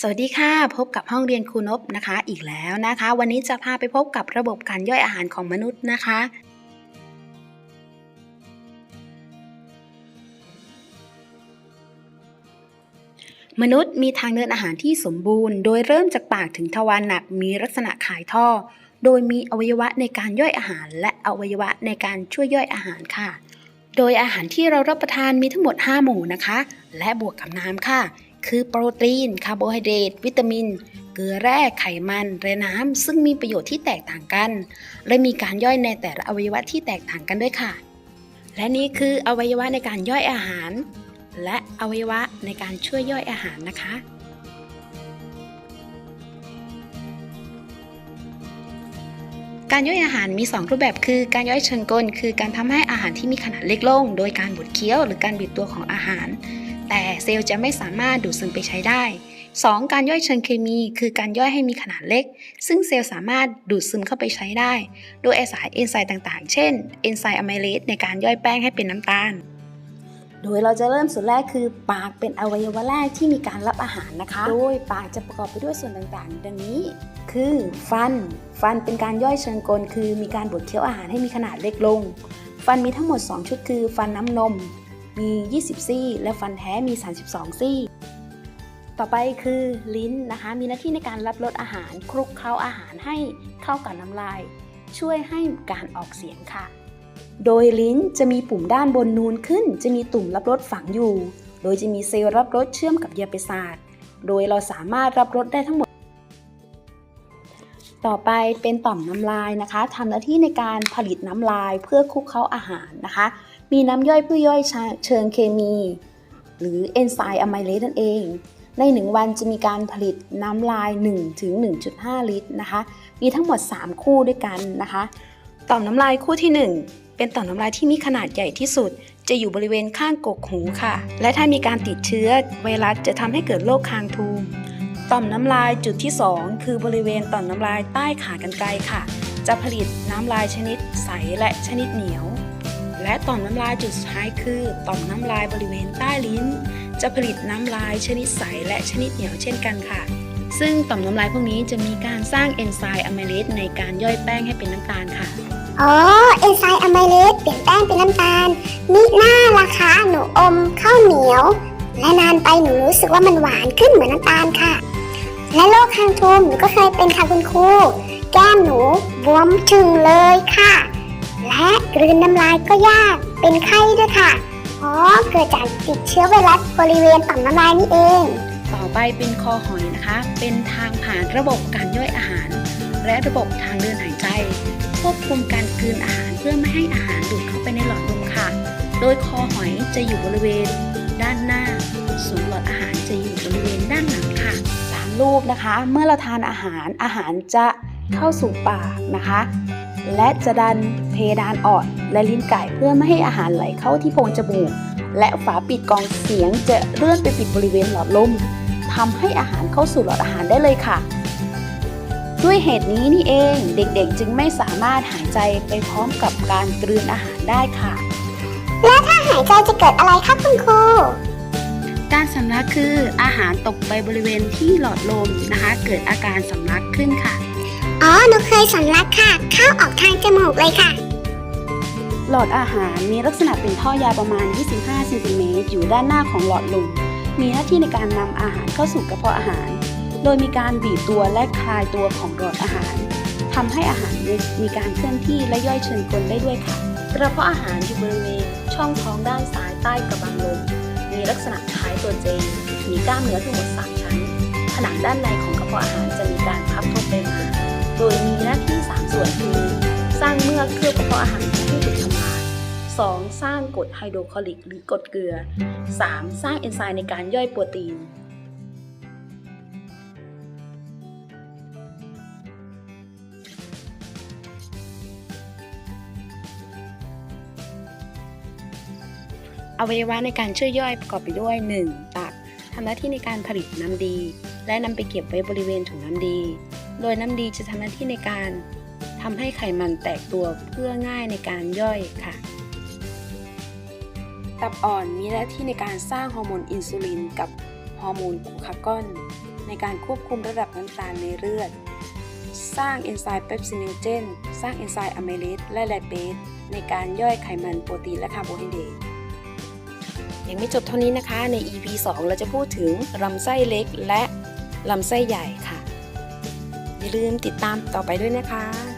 สวัสดีค่ะ พบกับห้องเรียนครูนบนะคะอีกแล้วนะคะ วันนี้จะพาไปพบกับระบบการย่อยอาหารของมนุษย์นะคะ มนุษย์มีทางเดินอาหารที่สมบูรณ์ โดยเริ่มจากปากถึงทวารหนักมีลักษณะขายท่อ โดยมีอวัยวะในการย่อยอาหาร และอวัยวะในการช่วยย่อยอาหารค่ะ โดยอาหารที่เรารับประทานมีทั้งหมด 5 หมู่นะคะ และบวกกับน้ำค่ะ คือโปรตีน คาร์โบไฮเดรต วิตามิน เกลือแร่ ไขมันและน้ำ ซึ่งมีประโยชน์ที่แตกต่างกัน และมีการย่อยในแต่ละอวัยวะที่แตกต่างกันด้วยค่ะ และนี่คืออวัยวะในการย่อยอาหาร และอวัยวะในการช่วยย่อยอาหารนะคะการย่อยอาหารมี 2 รูปแบบคือการย่อยเชิงกล คือการทำให้อาหารที่มีขนาดเล็กลง โดยการบดเคี้ยวหรือการบีบตัวของอาหาร แต่เซลล์จะไม่สามารถดูดซึมไปใช้ได้ 2. การย่อยเชิงเคมีคือการย่อยให้มีขนาดเล็ก ซึ่งเซลล์สามารถดูดซึมเข้าไปใช้ได้ โดยอาศัยเอนไซม์ต่างๆ เช่น เอนไซม์อะไมเลสในการย่อยแป้งให้เป็นน้ำตาล โดยเราจะเริ่มส่วนแรกคือ ปากเป็นอวัยวะแรกที่มีการรับอาหารนะคะ โดยปากจะประกอบไปด้วยส่วนต่างๆ ดังนี้ คือฟัน ฟันเป็นการย่อยเชิงกล คือมีการบดเคี้ยวอาหารให้มีขนาดเล็กลง ฟันมีทั้งหมด 2 ชุดคือ ฟันน้ำนม มี 20 ซี่ และฟันแท้มี 32 ซี่ ต่อไปคือลิ้นนะคะ มีหน้าที่ในการรับรสอาหารคลุกเคล้าอาหารให้เข้ากับน้ำลาย ช่วยให้การออกเสียงค่ะ โดยลิ้นจะมีปุ่มด้านบนนูนขึ้น จะมีตุ่มรับรสฝังอยู่ โดยจะมีเซลล์รับรสเชื่อมกับเยื่อประสาท โดยเราสามารถรับรสได้ทั้งหมด ต่อไปเป็นต่อมน้ำลายนะคะทำหน้าที่ในการผลิตน้ำลายเพื่อคลุกเคล้าอาหารนะคะ มีน้ำย่อยเพื่อย่อยเชิงเคมี หรือเอนไซม์อะไมเลสนั่นเอง ใน 1 วันจะมีการผลิตน้ำลาย 1 ถึง 1.5 ลิตรนะคะ มีทั้งหมด 3 คู่ด้วยกันนะคะ ต่อมน้ำลายคู่ที่ 1 เป็นต่อมน้ำลายที่มีขนาดใหญ่ที่สุด จะอยู่บริเวณข้างกกหูค่ะ และถ้ามีการติดเชื้อไวรัสจะทำให้เกิดโรคคางทูม ต่อมน้ำลายจุดที่ 2 คือบริเวณต่อมน้ำลายใต้ขากรรไกรค่ะ จะผลิตน้ำลายชนิดใสและชนิดเหนียว และต่อมน้ำลายจุดสุดท้ายคือต่อมน้ำลายบริเวณใต้ลิ้น จะผลิตน้ำลายชนิดใสและชนิดเหนียวเช่นกันค่ะ ซึ่งต่อมน้ำลายพวกนี้จะมีการสร้างเอนไซม์อะไมเลสในการย่อยแป้งให้เป็นน้ำตาลค่ะอ๋อเอนไซม์อะไมเลสเปลี่ยนแป้งเป็นน้ำตาลมิหน้าราคาหนูอมข้าวเหนียว และนานไปหนูรู้สึกว่ามันหวานขึ้นเหมือนน้ำตาลค่ะ และโรคคางทูมหนูก็เคยเป็นค่ะคุณครูแก้มหนูบวมชึงเลยค่ะ และกลืนน้ำลายก็ยาก เป็นไข้ด้วยค่ะ อ๋อ เกิดจากติดเชื้อไวรัสบริเวณต่อมน้ำลายนี่เอง ต่อไปเป็นคอหอยนะคะ เป็นทางผ่านระบบการย่อยอาหาร และระบบทางเดินหายใจ ควบคุมการกลืนอาหารเพื่อไม่ให้อาหารดูดเข้าไปในหลอดลมค่ะ โดยคอหอยจะอยู่บริเวณ ด้านหน้า ส่วนหลอดอาหารจะอยู่บริเวณด้านหลังค่ะตามรูปนะคะ เมื่อเราทานอาหารอาหารจะเข้าสู่ปากนะคะ และจะดันเพดานอ่อนและลิ้นไก่เพื่อไม่ให้อาหารไหลเข้าที่โพรงจมูก และฝาปิดกรองเสียงจะเลื่อนไปปิดบริเวณหลอดลมทำให้อาหารเข้าสู่หลอดอาหารได้เลยค่ะ ด้วยเหตุนี้นี่เองเด็กๆ จึงไม่สามารถหายใจไปพร้อมกับการกลืนอาหารได้ค่ะ แล้วถ้าหายใจจะเกิดอะไรคะคุณครูการสำลักคืออาหารตกไปบริเวณที่หลอดลมนะคะ เกิดอาการสำลักขึ้นค่ะ อ๋อหนูเคยสำลักค่ะ เข้าออกทางจมูกเลยค่ะ หลอดอาหารมีลักษณะเป็นท่อยาวประมาณ 25เซนติเมตรอยู่ด้านหน้าของหลอดลม มีหน้าที่ในการนำอาหารเข้าสู่กระเพาะอาหาร โดยมีการบีบตัวและคลายตัวของหลอดอาหารทำให้อาหารมีการเคลื่อนที่และย่อยเชิงกลได้ด้วยค่ะ กระเพาะอาหารอยู่บริเวณช่องท้องด้านซ้ายใต้กระบังลม มีลักษณะคล้ายตัวเจมีกล้ามเนื้อทั้งหมด3ชั้น ผนังด้านในของกระเพาะอาหารจะมีการพับทบไปมา โดยมีหน้าที่ 3 ส่วนคือ สร้างเมือกเคลือบกระเพาะอาหารที่ถูกทำลาย 2. สร้างกรดไฮโดรคลอริก หรือกรดเกลือ 3. สร้างเอนไซม์ในการย่อยโปรตีนอวัยวะในการช่วยย่อยประกอบไปด้วย 1. ตับทำหน้าที่ในการผลิตน้ำดี และนำไปเก็บไว้บริเวณถุงน้ำดี โดยน้ำดีจะทำหน้าที่ในการทำให้ไขมันแตกตัวเพื่อง่ายในการย่อยค่ะ ตับอ่อนมีหน้าที่ในการสร้างฮอร์โมนอินซูลินกับฮอร์โมนกูคากอน ในการควบคุมระดับน้ำตาลในเลือด สร้างเอนไซม์เปปซิโนเจน สร้างเอนไซม์อะเมเลสและไลเปสในการย่อยไขมันโปรตีนและคาร์โบไฮเดรตยังไม่จบเท่านี้นะคะใน EP 2 เราจะพูดถึงลำไส้เล็กและลำไส้ใหญ่ค่ะ อย่าลืมติดตามต่อไปด้วยนะคะ